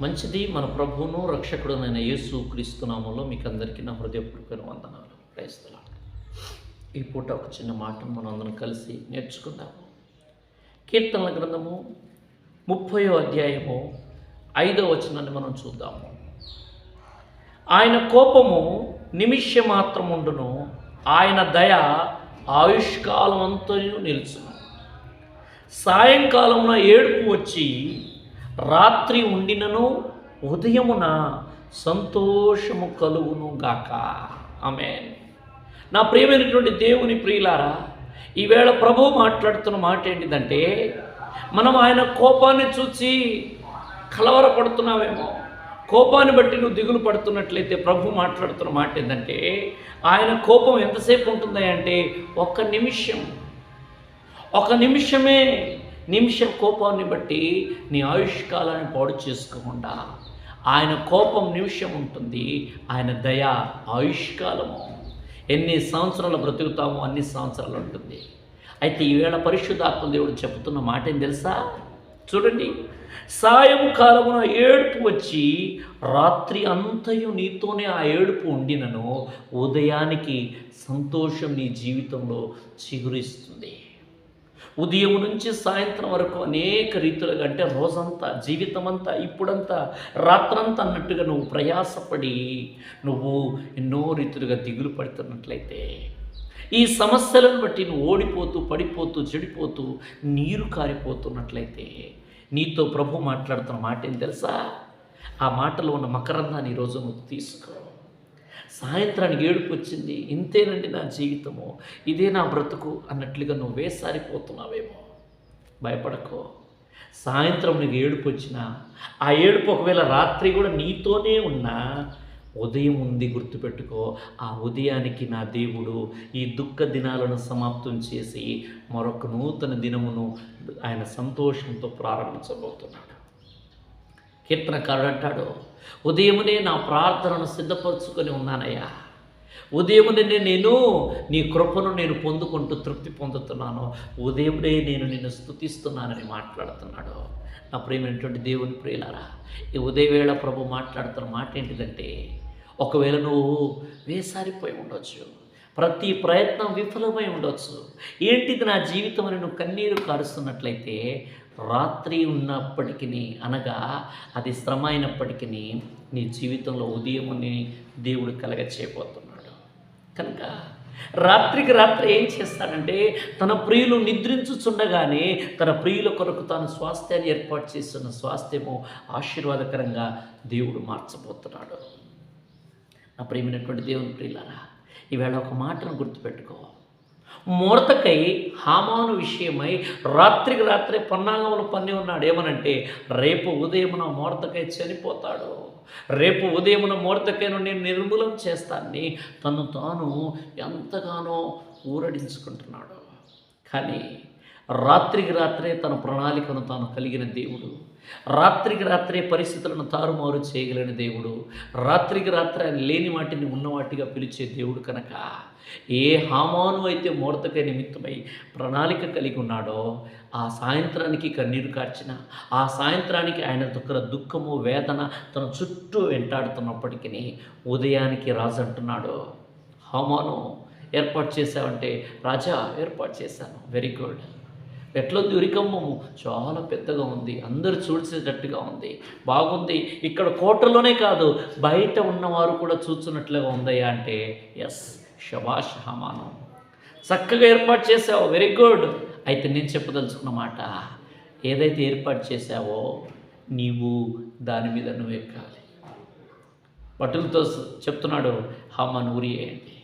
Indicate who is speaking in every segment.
Speaker 1: మంచిది మన ప్రభువును రక్షకుడునైన యేసు క్రీస్తునామంలో మీకు అందరికీ నా హృదయపూర్వక వందనాలు. క్రైస్తలాడు ఈ పూట ఒక చిన్న మాట మనందరం కలిసి నేర్చుకుందాము కీర్తనల గ్రంథము ముప్పయో అధ్యాయము ఐదో వచనాన్ని మనం చూద్దాము. ఆయన కోపము నిమిష మాత్రముండును ఆయన దయ ఆయుష్కాలం అంతయు నిలుచును. సాయంకాలంలో ఏడుపు వచ్చి రాత్రి ఉండినను ఉదయమున సంతోషము కలుగును గాక. ఆమె నా ప్రియమైనటువంటి దేవుని ప్రియులారా ఈవేళ ప్రభు మాట్లాడుతున్న మాట ఏంటిదంటే మనం ఆయన కోపాన్ని చూసి కలవరపడుతున్నావేమో కోపాన్ని బట్టి నువ్వు దిగులు పడుతున్నట్లయితే ప్రభు మాట్లాడుతున్న మాట ఏంటంటే ఆయన కోపం ఎంతసేపు ఉంటుంది అంటే ఒక్క నిమిషం. ఒక నిమిషమే నిమిషం కోపాన్ని బట్టి నీ ఆయుష్కాలాన్ని పాడు చేసుకోకుండా ఆయన కోపం నిమిషం ఉంటుంది ఆయన దయ ఆయుష్కాలము. ఎన్ని సంవత్సరాలు బ్రతుకుతామో అన్ని సంవత్సరాలు ఉంటుంది. అయితే ఈవేళ పరిశుద్ధాత్మ దేవుడు చెబుతున్న మాట ఏం తెలుసా? చూడండి సాయంకాలమున ఏడుపు వచ్చి రాత్రి అంతయు నీతోనే ఆ ఏడుపు ఉండినను ఉదయానికి సంతోషం నీ జీవితంలో చిగురిస్తుంది. ఉదయం నుంచి సాయంత్రం వరకు అనేక రీతులుగా అంటే రోజంతా జీవితమంతా ఇప్పుడంతా రాత్రంతా అన్నట్టుగా నువ్వు ప్రయాసపడి నువ్వు ఎన్నో రీతులుగా దిగులు పడుతున్నట్లయితే ఈ సమస్యలను బట్టి నువ్వు ఓడిపోతూ పడిపోతూ చెడిపోతూ నీరు కారిపోతున్నట్లయితే నీతో ప్రభు మాట్లాడుతున్న మాట ఏం తెలుసా? ఆ మాటలో ఉన్న మకరందాన్ని ఈరోజు నువ్వు తీసుకో. సాయంత్రానికి ఏడుపు వచ్చింది ఇంతేనండి నా జీవితము ఇదే నా బ్రతుకు అన్నట్లుగా నువ్వు సారిపోతున్నావేమో. భయపడకో. సాయంత్రం నీకు ఏడుపు వచ్చినా ఆ ఏడుపు ఒకవేళ రాత్రి కూడా నీతోనే ఉన్నా ఉదయం ఉంది గుర్తుపెట్టుకో ఆ ఉదయానికి నా దేవుడు ఈ దుఃఖ దినాలను సమాప్తం చేసి మరొక నూతన దినమును ఆయన సంతోషంతో ప్రారంభించబోతున్నాడు. కీర్తనకారుడు అంటాడు ఉదయమునే నా ప్రార్థనను సిద్ధపరచుకొని ఉన్నానయ్యా. ఉదయమునే నేను నీ కృపను నేను పొందుకుంటూ తృప్తి పొందుతున్నాను. ఉదయమునే నేను నిన్ను స్థుతిస్తున్నానని మాట్లాడుతున్నాడు. నా ప్రేమైనటువంటి దేవుని ప్రియులారా ఈ ఉదయవేళ ప్రభు మాట్లాడుతున్న మాట ఏంటిదంటే ఒకవేళ నువ్వు వేసారిపోయి ఉండొచ్చు ప్రతి ప్రయత్నం విఫలమై ఉండొచ్చు ఏంటిది నా జీవితం అని నువ్వు కన్నీరు కారుస్తున్నట్లయితే రాత్రి ఉన్నప్పటికీ అనగా అది శ్రమ అయినప్పటికీ నీ జీవితంలో ఉదయముని దేవుడు కలగ చేయబోతున్నాడు కనుక రాత్రికి రాత్రి ఏం చేస్తాడంటే తన ప్రియులు నిద్రించుచుండగానే తన ప్రియుల కొరకు తాను స్వాస్థ్యాన్ని ఏర్పాటు చేస్తున్న స్వాస్థ్యము ఆశీర్వాదకరంగా దేవుడు మార్చబోతున్నాడు. నా ప్రియమైనటువంటి దేవుని ప్రియులారా ఈవేళ ఒక మాటను గుర్తుపెట్టుకో మూర్తకై హామాను విషయమై రాత్రికి రాత్రే పన్నాగములు పన్ని ఉన్నాడు. ఏమనంటే రేపు ఉదయమున మూర్తకై చనిపోతాడు. రేపు ఉదయమున మూర్తకైను నేను నిర్మూలం చేస్తానని తను తాను ఎంతగానో ఊరడించుకుంటున్నాడు. కానీ రాత్రికి రాత్రే తన ప్రణాళికను తాను కలిగిన దేవుడు రాత్రికి రాత్రే పరిస్థితులను తారుమారు చేయగలిగిన దేవుడు రాత్రికి రాత్రే లేని వాటిని ఉన్నవాటిగా పిలిచే దేవుడు కనుక ఏ హామాను అయితే మూర్తకై నిమిత్తమై ప్రణాళిక కలిగి ఉన్నాడో ఆ సాయంత్రానికి కన్నీరు కార్చిన ఆ సాయంత్రానికి ఆయన దగ్గర దుఃఖము వేదన తన చుట్టూ వెంటాడుతున్నప్పటికీ ఉదయానికి రాజు అంటున్నాడు హామాను ఏర్పాటు చేశావంటే రాజా ఏర్పాటు చేశాను. వెరీ గుడ్ ఎట్లుంది దురికమ్మము చాలా పెద్దగా ఉంది. అందరు చూసేటట్టుగా ఉంది. బాగుంది. ఇక్కడ కోటలోనే కాదు బయట ఉన్నవారు కూడా చూస్తున్నట్లుగా ఉందయ్యా అంటే ఎస్ శభాష్ హమానం. చక్కగా ఏర్పాటు చేసావు వెరీ గుడ్ అయితే నేను చెప్పదలుచుకున్న మాట ఏదైతే ఏర్పాటు చేశావో నీవు దాని మీద నువ్వు ఎక్కాలి. భటులతో చెప్తున్నాడు హామాను ఉరి వేయండి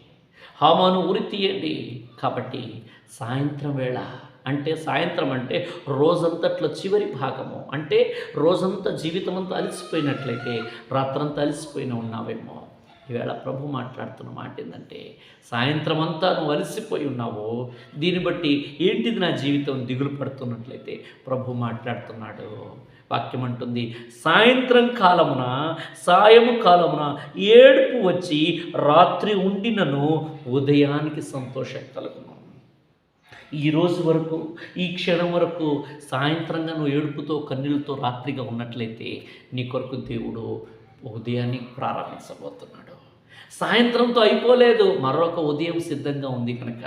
Speaker 1: హామాను ఉరి తీయండి. కాబట్టి సాయంత్రం వేళ అంటే సాయంత్రం అంటే రోజంతట్లో చివరి భాగము అంటే రోజంతా జీవితం అంతా అలసిపోయినట్లయితే రాత్రంతా అలసిపోయిన ఉన్నావేమో. ఈవేళ ప్రభు మాట్లాడుతున్న మాట ఏంటంటే సాయంత్రం అంతా నువ్వు అలసిపోయి ఉన్నావు దీన్ని బట్టి ఏంటిది నా జీవితం దిగులు పడుతున్నట్లయితే ప్రభు మాట్లాడుతున్నాడు. వాక్యం అంటుంది సాయంత్రం కాలమున సాయము కాలమున ఏడుపు వచ్చి రాత్రి ఉండినను ఉదయానికి సంతోషం కలుగును. ఈ రోజు వరకు ఈ క్షణం వరకు సాయంత్రంగా నువ్వు ఏడుపుతో కన్నీళ్ళతో రాత్రిగా ఉన్నట్లయితే నీ కొరకు దేవుడు ఉదయాన్ని ప్రారంభించబోతున్నాడు. సాయంత్రంతో అయిపోలేదు. మరొక ఉదయం సిద్ధంగా ఉంది కనుక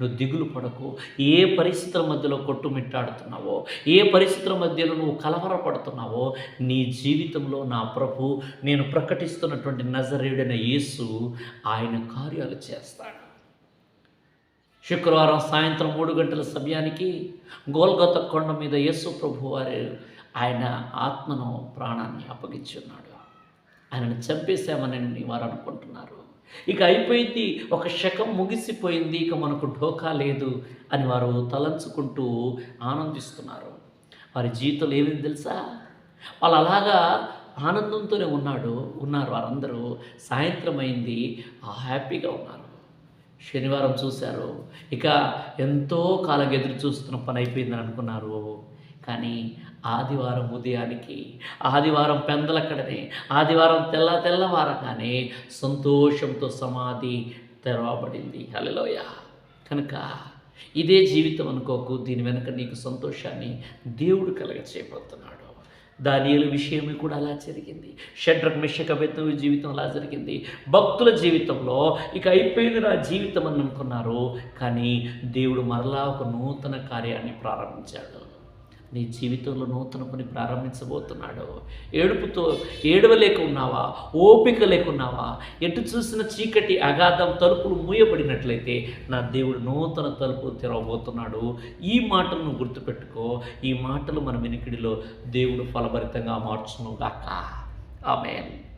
Speaker 1: నువ్వు దిగులు పడకు. ఏ పరిస్థితుల మధ్యలో కొట్టుమిట్టాడుతున్నావో ఏ పరిస్థితుల మధ్యలో నువ్వు కలవరపడుతున్నావో నీ జీవితంలో నా ప్రభు నేను ప్రకటిస్తున్నటువంటి నజరేయుడైన యేసు ఆయన కార్యాలు చేస్తాడు. శుక్రవారం సాయంత్రం మూడు గంటల సమయానికి గోల్గొత కొండ మీద యేసు ప్రభు వారు ఆయన ఆత్మను ప్రాణాన్ని అప్పగించున్నాడు. ఆయనను చంపేశామని వారు అనుకుంటున్నారు. ఇక అయిపోయింది ఒక శకం ముగిసిపోయింది ఇక మనకు ఢోకా లేదు అని వారు తలంచుకుంటూ ఆనందిస్తున్నారు. వారి జీవితంలో ఏమైంది తెలుసా? వాళ్ళు అలాగా ఆనందంతోనే ఉన్నాడు ఉన్నారు వారందరూ. సాయంత్రం అయింది హ్యాపీగా ఉన్నారు. శనివారం చూశారు. ఇక ఎంతో కాలం ఎదురు చూస్తున్న పని అయిపోయిందని అనుకున్నారు. కానీ ఆదివారం ఉదయానికి ఆదివారం పెందలక్కడనే ఆదివారం తెల్ల తెల్లవారగానే సంతోషంతో సమాధి తెరవబడింది. హలోయ కనుక ఇదే జీవితం అనుకోకు దీని వెనుక నీకు సంతోషాన్ని దేవుడు కలగ చేయబోతున్నాడు దానియుల విషయమే కూడా అలా జరిగింది. షడ్రక్ మిషక జీవితం అలా జరిగింది. భక్తుల జీవితంలో ఇక అయిపోయింది నా జీవితం అని అనుకున్నారు కానీ దేవుడు మరలా ఒక నూతన కార్యాన్ని ప్రారంభించాడు. నీ జీవితంలో నూతన పని ప్రారంభించబోతున్నాడు. ఏడుపుతో ఏడవలేక ఉన్నావా ఓపిక లేకున్నావా? ఎటు చూసిన చీకటి అగాధం తలుపులు మూయబడినట్లయితే నా దేవుడు నూతన తలుపు తెరవబోతున్నాడు. ఈ మాటలను గుర్తుపెట్టుకో. ఈ మాటలు మన వినికిడిలో దేవుడు ఫలభరితంగా మార్చును గాక ఆమెన్.